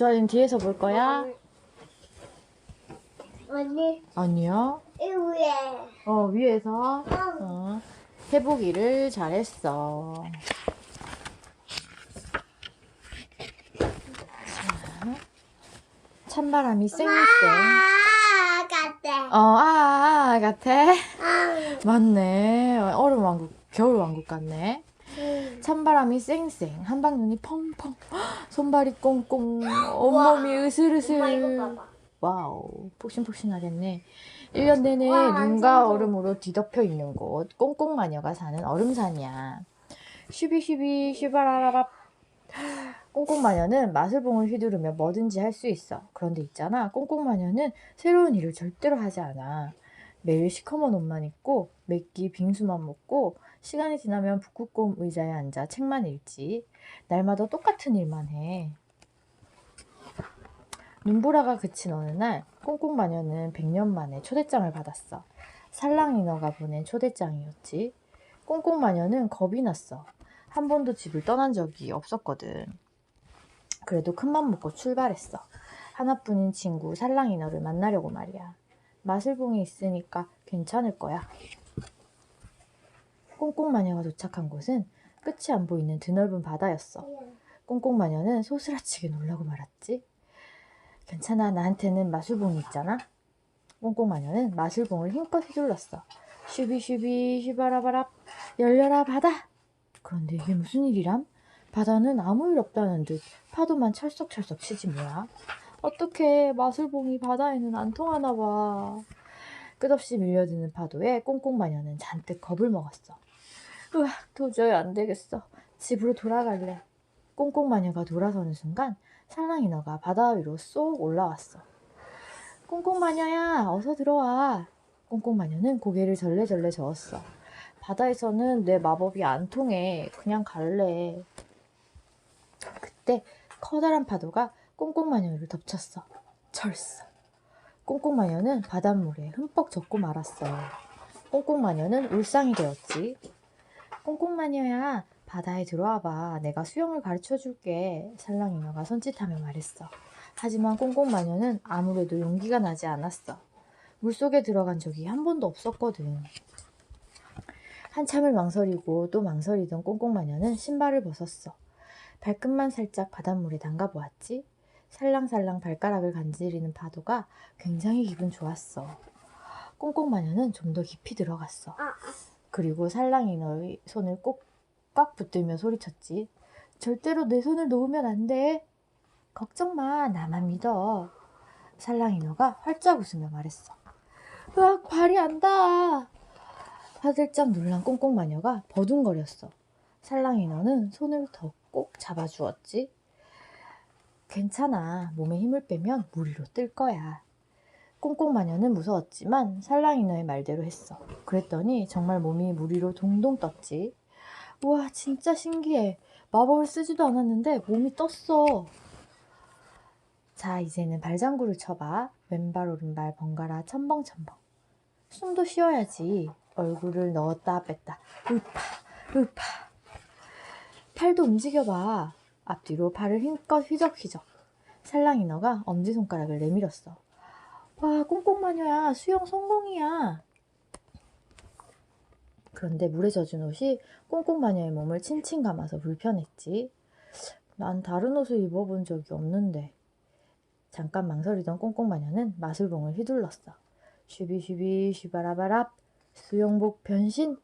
주아님 뒤에서 볼 거야? 언니 아니요. 이 위에 어, 위에서 어. 어, 해보기를 잘했어. 자, 찬바람이 쌩쌩. 아 같아 어, 아, 아, 아, 같아? 아. 맞네. 얼음 왕국, 겨울 왕국 같네. 찬바람이 쌩쌩, 한방눈이 펑펑, 손발이 꽁꽁, 온몸이 으슬으슬. 와우, 폭신폭신하겠네. 1년 내내 와, 눈과 얼음으로 뒤덮여 있는 곳, 꽁꽁 마녀가 사는 얼음산이야. 슈비슈비 슈바라라랍. 꽁꽁 마녀는 마술봉을 휘두르며 뭐든지 할 수 있어. 그런데 있잖아, 꽁꽁 마녀는 새로운 일을 절대로 하지 않아. 매일 시커먼 옷만 입고, 매끼 빙수만 먹고, 시간이 지나면 북극곰 의자에 앉아 책만 읽지. 날마다 똑같은 일만 해. 눈보라가 그친 어느 날 꽁꽁 마녀는 100년 만에 초대장을 받았어. 살랑이너가 보낸 초대장이었지. 꽁꽁 마녀는 겁이 났어. 한 번도 집을 떠난 적이 없었거든. 그래도 큰맘 먹고 출발했어. 하나뿐인 친구 살랑이너를 만나려고 말이야. 마술봉이 있으니까 괜찮을 거야. 꽁꽁마녀가 도착한 곳은 끝이 안 보이는 드넓은 바다였어. 꽁꽁마녀는 소스라치게 놀라고 말았지. 괜찮아, 나한테는 마술봉이 있잖아. 꽁꽁마녀는 마술봉을 힘껏 휘둘렀어. 슈비슈비 슈바라바랍 열려라 바다. 그런데 이게 무슨 일이람? 바다는 아무 일 없다는 듯 파도만 철썩철썩 치지 뭐야. 어떻게 마술봉이 바다에는 안 통하나 봐. 끝없이 밀려드는 파도에 꽁꽁 마녀는 잔뜩 겁을 먹었어. 으아, 도저히 안 되겠어. 집으로 돌아갈래. 꽁꽁 마녀가 돌아서는 순간 살랑이너가 바다 위로 쏙 올라왔어. 꽁꽁 마녀야, 어서 들어와. 꽁꽁 마녀는 고개를 절레절레 저었어. 바다에서는 내 마법이 안 통해. 그냥 갈래. 그때 커다란 파도가 꽁꽁 마녀를 덮쳤어. 철썩. 꽁꽁 마녀는 바닷물에 흠뻑 젖고 말았어. 꽁꽁 마녀는 울상이 되었지. 꽁꽁마녀야, 바다에 들어와봐. 내가 수영을 가르쳐 줄게. 살랑이녀가 손짓하며 말했어. 하지만 꽁꽁마녀는 아무래도 용기가 나지 않았어. 물속에 들어간 적이 한 번도 없었거든. 한참을 망설이고 또 망설이던 꽁꽁마녀는 신발을 벗었어. 발끝만 살짝 바닷물에 담가 보았지. 살랑살랑 발가락을 간지리는 파도가 굉장히 기분 좋았어. 꽁꽁마녀는 좀 더 깊이 들어갔어. 아, 그리고 살랑이 너의 손을 꼭 꽉 붙들며 소리쳤지. 절대로 내 손을 놓으면 안 돼. 걱정 마, 나만 믿어. 살랑이 너가 활짝 웃으며 말했어. 으악, 발이 안 닿아. 화들짝 놀란 꽁꽁 마녀가 버둥거렸어. 살랑이 너는 손을 더 꼭 잡아주었지. 괜찮아. 몸에 힘을 빼면 물 위로 뜰 거야. 꽁꽁 마녀는 무서웠지만 살랑이너의 말대로 했어. 그랬더니 정말 몸이 물 위로 동동 떴지. 우와, 진짜 신기해. 마법을 쓰지도 않았는데 몸이 떴어. 자, 이제는 발장구를 쳐봐. 왼발, 오른발 번갈아 첨벙첨벙. 숨도 쉬어야지. 얼굴을 넣었다 뺐다. 으파, 으파. 팔도 움직여봐. 앞뒤로 발을 힘껏 휘적휘적. 살랑이너가 엄지손가락을 내밀었어. 와, 꽁꽁마녀야. 수영 성공이야. 그런데 물에 젖은 옷이 꽁꽁마녀의 몸을 칭칭 감아서 불편했지. 난 다른 옷을 입어본 적이 없는데. 잠깐 망설이던 꽁꽁마녀는 마술봉을 휘둘렀어. 슈비슈비 슈바라바랍 수영복 변신.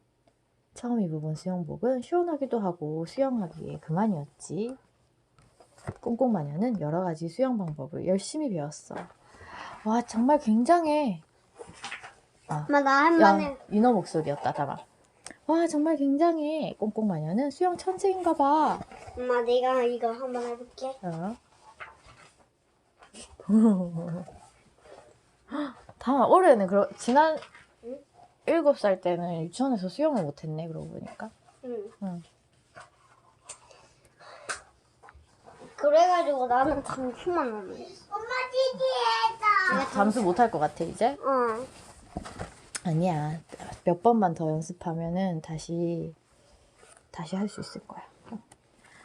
처음 입어본 수영복은 시원하기도 하고 수영하기에 그만이었지. 꽁꽁마녀는 여러 가지 수영 방법을 열심히 배웠어. 와 정말 굉장해. 엄마 나 한 야, 번에 인어 목소리였다, 다만. 와, 정말 굉장해. 꽁꽁 마녀는 수영 천재인가 봐. 엄마 내가 이거 한 번 해볼게. 어? 다만, 올해는, 그러, 지난 응? 일곱 살 때는 유치원에서 수영을 못했네, 그러고 보니까. 응. 응. 그래가지고 나는 잠시만 하면. 엄마 지지했다. 잠수 못 할 것 같아, 이제? 어. 아니야. 몇 번만 더 연습하면은 다시, 다시 할 수 있을 거야.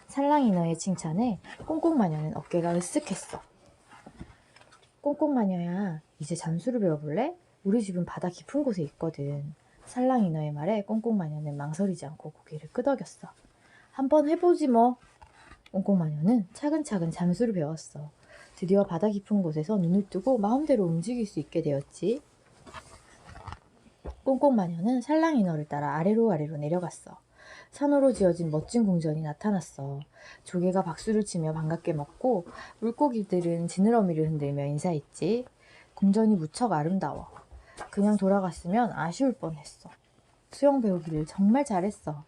살랑이 너의 칭찬에 꽁꽁마녀는 어깨가 으쓱했어. 꽁꽁마녀야, 이제 잠수를 배워볼래? 우리 집은 바다 깊은 곳에 있거든. 살랑이 너의 말에 꽁꽁마녀는 망설이지 않고 고개를 끄덕였어. 한번 해보지 뭐. 꽁꽁마녀는 차근차근 잠수를 배웠어. 드디어 바다 깊은 곳에서 눈을 뜨고 마음대로 움직일 수 있게 되었지. 꽁꽁마녀는 살랑이너를 따라 아래로 아래로 내려갔어. 산으로 지어진 멋진 궁전이 나타났어. 조개가 박수를 치며 반갑게 먹고 물고기들은 지느러미를 흔들며 인사했지. 궁전이 무척 아름다워. 그냥 돌아갔으면 아쉬울 뻔했어. 수영 배우기를 정말 잘했어.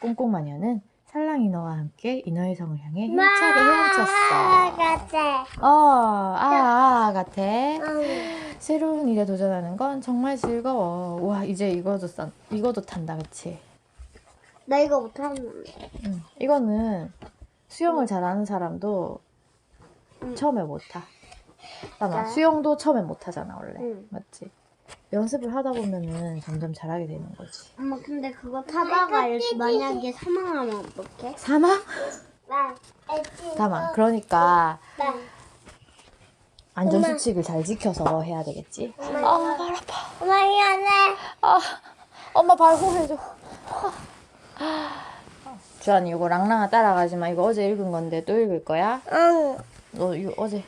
꽁꽁마녀는 살랑이너와 함께 인어의 성을 향해 힘차게 헤엄쳤어. 같아. 어, 아, 아, 같아. 응. 새로운 일에 도전하는 건 정말 즐거워. 와, 이제 이거도 싼, 이거도 탄다, 그치? 나 이거 못하는데. 응. 이거는 수영을 잘하는 사람도 응. 처음에 못 타. 진짜요? 수영도 처음에 못 하잖아, 원래. 응. 맞지? 연습을 하다 보면은 점점 잘하게 되는 거지. 엄마 근데 그거 타다가 이렇게 만약에 사망하면 어떡해? 사망? 나. 잠깐만, 그러니까 나. 안전수칙을 잘 지켜서 해야 되겠지? 아, 발 아파. 엄마 미안해. 아, 엄마 발 호해줘. 주한이 이거 랑랑아 따라가지 마. 이거 어제 읽은 건데 또 읽을 거야? 응. 너 이거 어제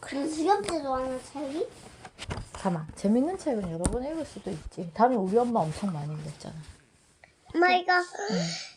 그래 수렵제 좋아하는 책이? 가만. 재밌는 책은 여러 번 읽을 수도 있지. 다음에 우리 엄마 엄청 많이 읽었잖아. 엄마 이거 응.